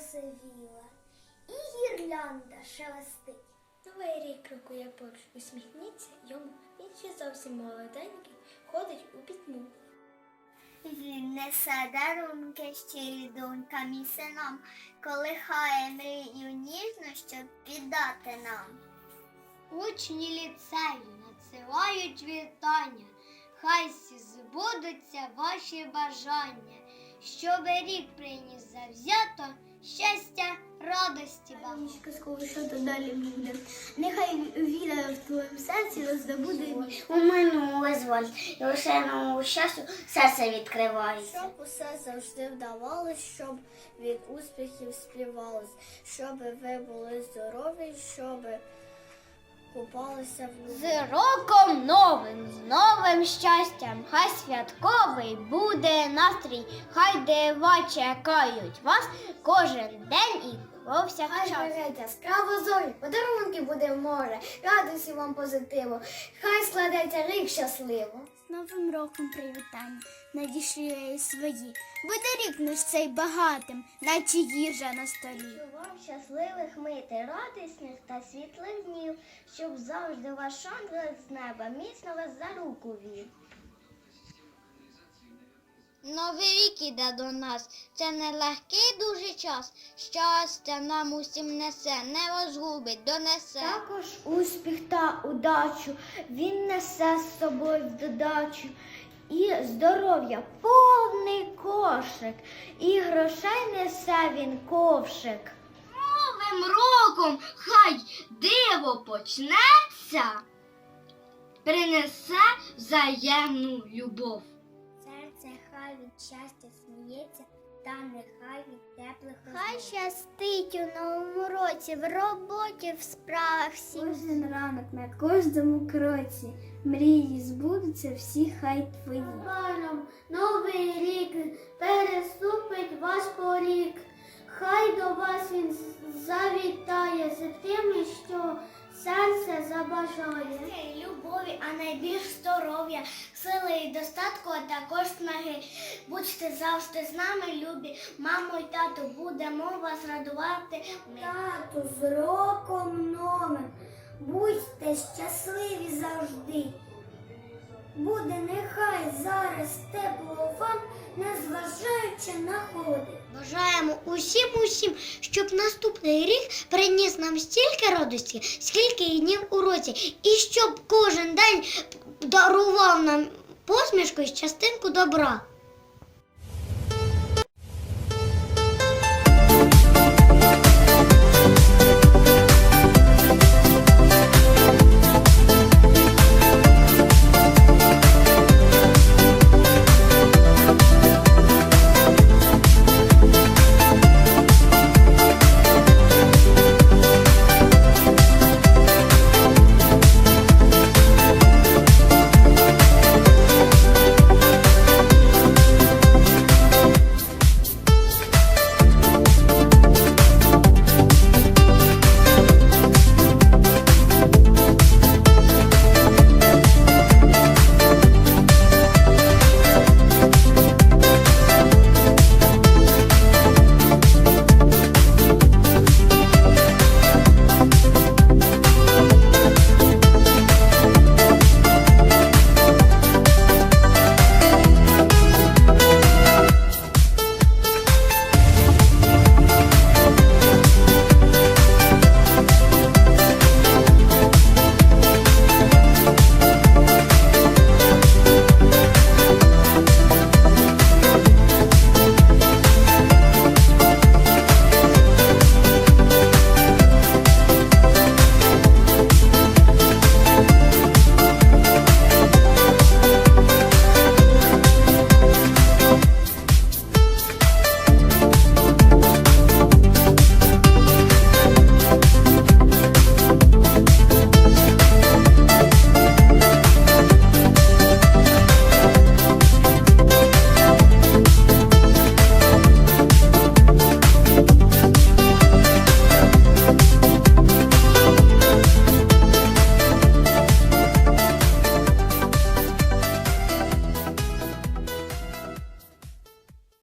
посивіла, і гірлянда шелестить. Новий рік крокує поруч, усміхніться йому, він ще зовсім молоденький, ходить у пітьму. Він несе дарунки щирі донькам і синам, колихає мрію ніжно, щоб піддати нам. Учні ліцею надсилають вітання, хай всі збудуться ваші бажання, щоб рік приніс завзято щастя, радості вам. Казково, що то далі буде. Нехай віра в твоєму серці роздобуде. У мене визволь, і лише новому щастю серце відкривається. Щоб усе завжди вдавалось, щоб від успіхів співалось, щоб ви були здорові, щоб купалися в. З роком новим, з новим щастям, хай святковий буде настрій, хай дива чекають вас кожен день і повсякчас. хай. яскраво зорі, подарунки буде море, радості вам позитиву, хай складеться рік щасливо. Новим роком привітання, надійшли свої. Буде рік наш цей багатим, наче їжа на столі. Вам щасливих мити, радісних та світлих днів, щоб завжди ваш ангел з неба міцно вас за руку вів. Новий рік іде до нас, це нелегкий дуже час. Щастя нам усім несе, не розгубить, донесе. Також успіх та удачу він несе з собою в додачу. І здоров'я повний кошик, і грошей несе він ковшик. Новим роком хай диво почнеться, принесе взаємну любов. Серце хай від щастя сміється, та нехай від теплих Хай щастить у новому році, в роботі, в справах всім. Кожен ранок на кожному кроці мрії збудуться всі хай твої. Незабаром новий рік переступить ваш поріг. Хай до вас він завітає з тим, що серце забажає. Любові, а найбільш здоров'я, сили і достатку, а також снаги. Будьте завжди з нами, любі. Мамо й тато, будемо вас радувати. Тату, з роком новим, будьте щасливі завжди. Буде нехай зараз тепло вам, незважаючи на ходи. Бажаємо усім усім, щоб наступний рік приніс нам стільки радості, скільки і днів у році, і щоб кожен день дарував нам посмішку і частинку добра.